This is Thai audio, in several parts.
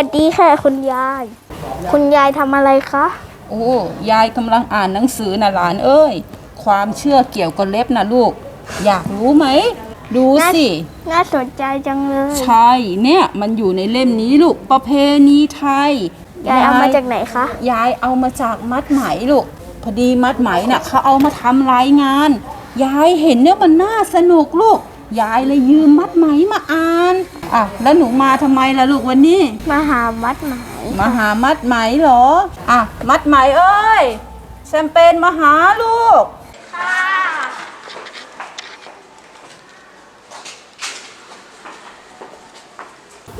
วัสดีค่ะคุณยาย คุณยายทำอะไรคะ โอ้ยายกำลังอ่านหนังสือนะหลานเอ้ย ความเชื่อเกี่ยวกับเล็บนะลูก อยากรู้ไหม ดูสิ น่าสนใจจังเลย ใช่ เนี่ยมันอยู่ในเล่มนี้ลูก ประเพณีไทย ยายเอามาจากไหนคะ ยายเอามาจากมัดไหมลูก พอดีมัดไหมน่ะเขาเอามาทำรายงาน ยายเห็นเนี่ยมันน่าสนุกลูก ยายเลยยืมมัดไหมมาอ่านอะแล้วหนูมาทำไมล่ะลูกวันนี้ มาหามัดไหมมาหามัดไหมเหรออะมัดไหมเอ้ยแชมเปญมาหาลูก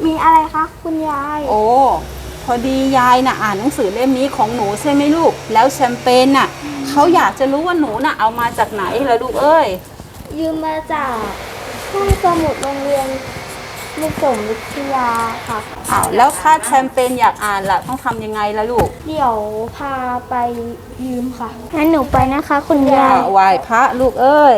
มีอะไรคะคุณยาย โอ้พอดียายน่ะอ่านหนังสือเล่มนี้ของหนูใช่ไหมลูก แล้วแชมเปญน่ะเขาอยากจะรู้ว่าหนูน่ะเอามาจากไหนล่ะลูกเอ้ย ยืมมาจาก ห้องสมุดโรงเรียนมุกสมวิทยาค่ะอ้าวแล้วถ้าแชมเปญอยากอ่านล่ะต้องทำยังไงล่ะลูกเดี๋ยวพาไปยืมค่ะ งั้นหนูไปนะคะ คุณยาย ไหว้พระลูกเอ้ย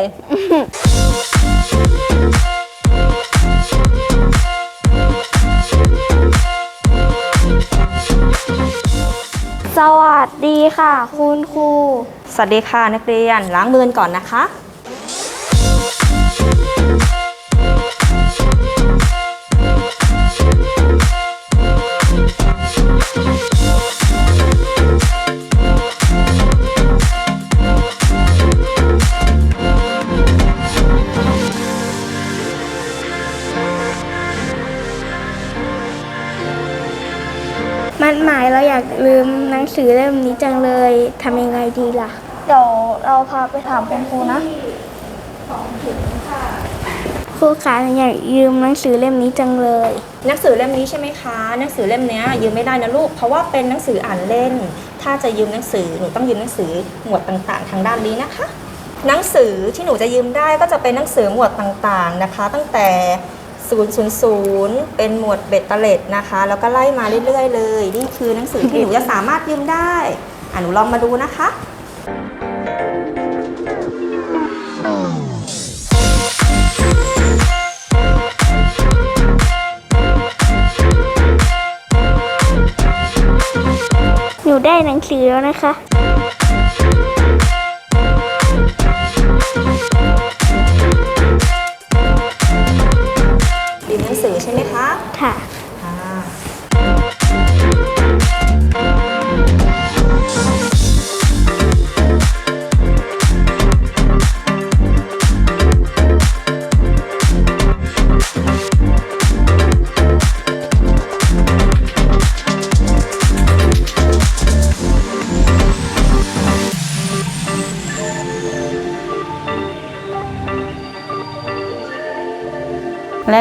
สวัสดีค่ะ คุณครู สวัสดีค่ะนักเรียนล้างมือก่อนนะคะ สือเล่มนี้จังเลยทำยังไงดีล่ะ เดี๋ยวเราพาไปถามคุณครูนะ ครูคะหนูอยากยืมหนังสือเล่มนี้จังเลย หนังสือเล่มนี้ใช่ไหมคะ หนังสือเล่มเนี้ยยืมไม่ได้นะลูก เพราะว่าเป็นหนังสืออ่านเล่น ถ้าจะยืมหนังสือหนูต้องยืมหนังสือหมวดต่างๆ ทางด้านนี้นะคะ หนังสือที่หนูจะยืมได้ก็จะเป็นหนังสือหมวดต่างๆนะคะ ตั้งแต่ 000 เป็นหมวดเบ็ดเตล็ดนะคะ แล้วก็ไล่มาเรื่อยๆ เลย นี่คือหนังสือที่หนูจะสามารถยืมได้อะหนูลองมาดูนะคะหนูได้หนังสือแล้วนะคะ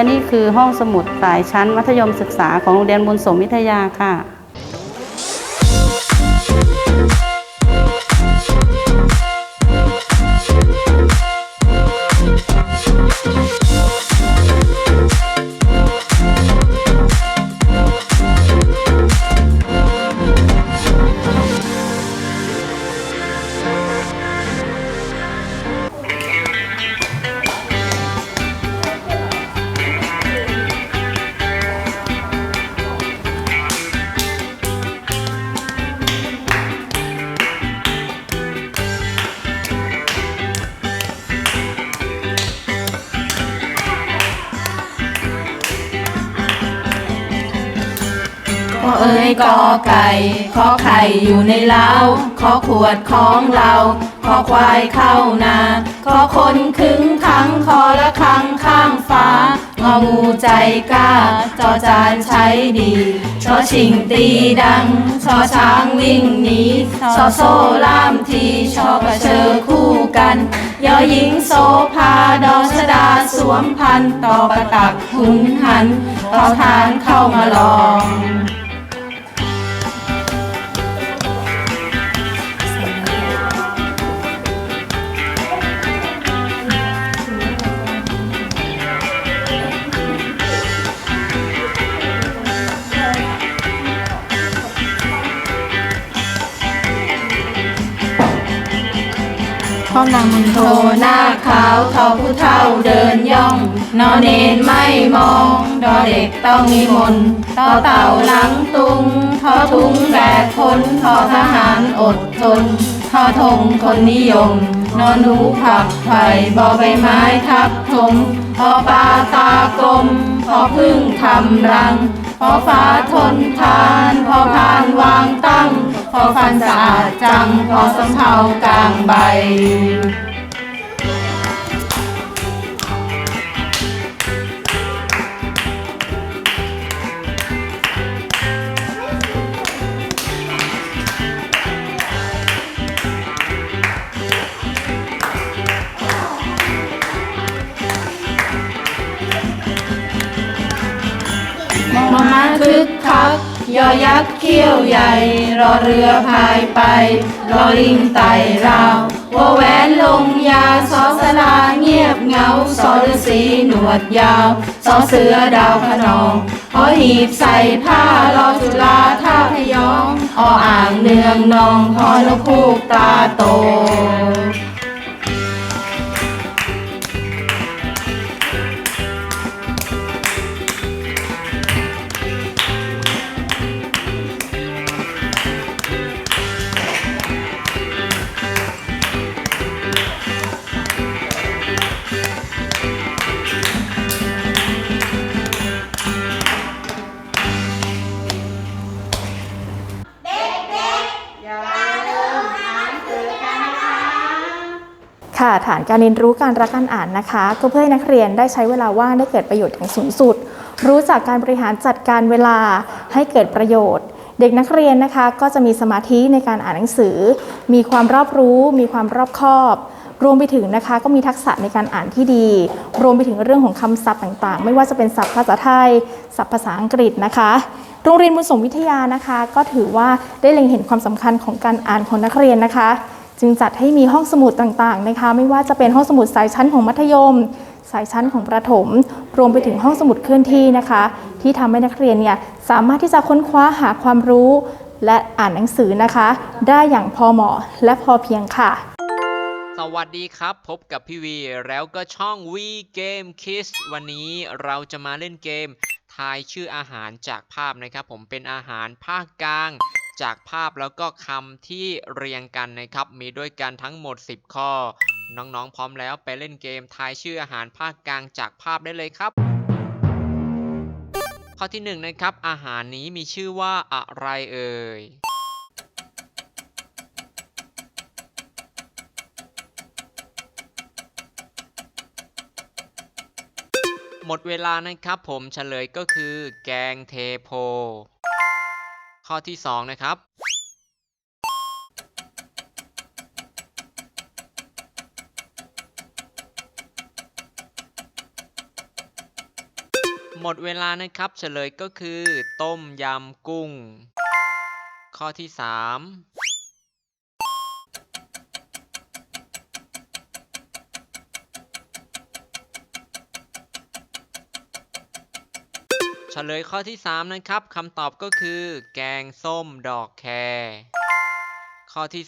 และนี่คือห้องสมุดสายชั้นมัธยมศึกษาของโรงเรียนบุญสมวิทยาค่ะ เอ้ยกอไก่ขอไข่อยู่ในเล้าขอขวดของเราขอควายเข้านาขอคนขึงขังคอละคังข้างฟ้างองูใจกล้าจอจานใช้ดีชอชิงตีดังชอช้างวิ่งหนีชอโซ่ล่ามทีชอกระเชอคู่กันยอหญิงโสภาดอชดาสวมพันต่อประตักหุนหันต่อทานเข้ามาลอง คพ่อนำโทหน้าขาวทอผู้เฒ่าเดินย่อง นอนเนนไม่มองดอเด็กต้องมีมนต์ต่อเต่าหลังตุงทอทุงแบกคนทอทหารอดทนทอธงคนนิยม นอหนูผักไผ่บอใบไม้ทับถมพอปลาตากลม พอพึ่งทำรัง พอฟ้าทนทาน พอพานวางตั้ง พอฟันสะอาดจัง พอสำเภากลางใบ มอมาคึกคัก ยอยักษ์เขี้ยวใหญ่ รอเรือพายไป รอลิงไต่ราววอแหวนลงยาสอสลาเงียบเงาสอฤาษีหนวดยาวสอเสือดาวขนองหอหีบใส่ผ้ารอจุฬาท่าพยองออ่างเนืองนองพอนกคูกตาโต ฐานการเรียนรู้การรักการอ่านนะคะ ก็เพื่อให้นักเรียนได้ใช้เวลาว่างได้เกิดประโยชน์อย่างสูงสุด รู้จักการบริหารจัดการเวลาให้เกิดประโยชน์ เด็กนักเรียนนะคะ ก็จะมีสมาธิในการอ่านหนังสือ มีความรอบรู้ มีความรอบคอบรวมไปถึงนะคะก็มีทักษะในการอ่านที่ดี รวมไปถึงเรื่องของคำศัพท์ต่างๆ ไม่ว่าจะเป็นศัพท์ภาษาไทย ศัพท์ภาษาอังกฤษนะคะ โรงเรียนบุญสมวิทยานะคะ ก็ถือว่าได้เล็งเห็นความสำคัญของการอ่านของนักเรียนนะคะ จึงจัดให้มีห้องสมุดต่างๆนะคะ ไม่ว่าจะเป็นห้องสมุดสายชั้นของมัธยม สายชั้นของประถม รวมไปถึงห้องสมุดเคลื่อนที่นะคะ ที่ทำให้นักเรียนเนี่ยสามารถที่จะค้นคว้าหาความรู้ และอ่านหนังสือนะคะ ได้อย่างพอเหมาะและพอเพียงค่ะ สวัสดีครับ พบกับพี่วีแล้วก็ช่อง V Game Kids วันนี้เราจะมาเล่นเกมทายชื่ออาหารจากภาพนะครับ ผมเป็นอาหารภาคกลาง จากภาพแล้วก็คำที่เรียงกันนะครับ มีด้วยกันทั้งหมด 10 ข้อ น้องๆ พร้อมแล้วไปเล่นเกมทายชื่ออาหารภาคกลางจากภาพได้เลยครับ ข้อที่หนึ่งนะครับ อาหารนี้มีชื่อว่าอะไรเอ่ยหมดเวลานะครับผมเฉลยก็คือแกงเทโพ ข้อที่ 2 นะครับ หมดเวลานะครับ เฉลยก็คือ ต้มยำกุ้ง ข้อที่ 3 เฉลยข้อที่ 3 นะครับคำตอบก็คือ แกงส้มดอกแครข้อที่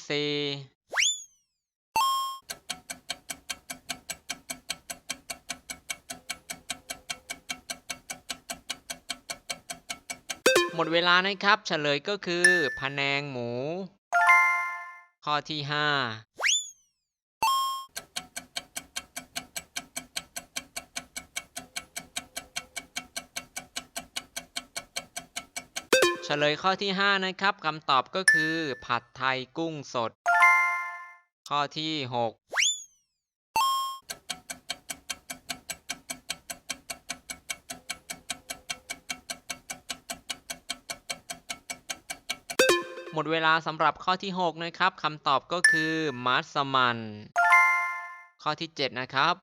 4หมดเวลานะครับ เฉลยก็คือพะแนงหมู ข้อที่ 5 เฉลยข้อที่ 5 นะครับคำตอบก็คือ ผัดไทยกุ้งสด ข้อที่ 6หมดเวลาสำหรับข้อที่ 6 นะครับคำตอบก็คือมัสมัน ข้อที่ 7 นะครับ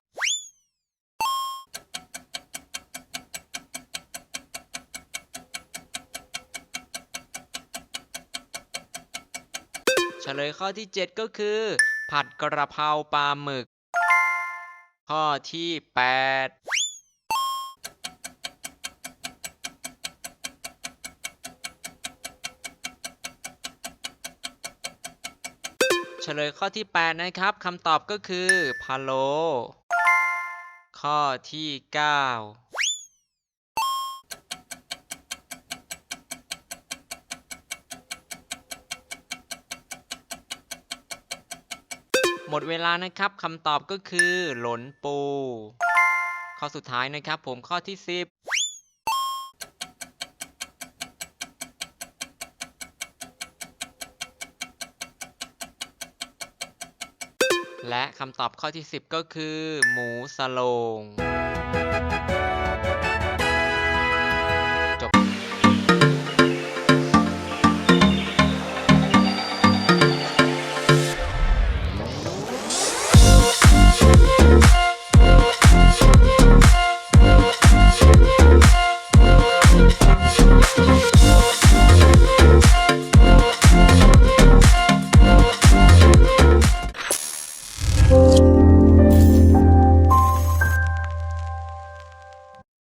เฉลยข้อที่ 7 ก็คือ ผัดกระเพราปลาหมึก ข้อที่ 8เฉลยข้อที่ 8 นะครับคำตอบก็คือพะโล ข้อที่ 9 หมดเวลานะครับคำตอบก็คือ หลนปู ข้อสุดท้ายนะครับ ผมข้อที่ 10และคำตอบข้อที่ 10 ก็คือ หมูสโลง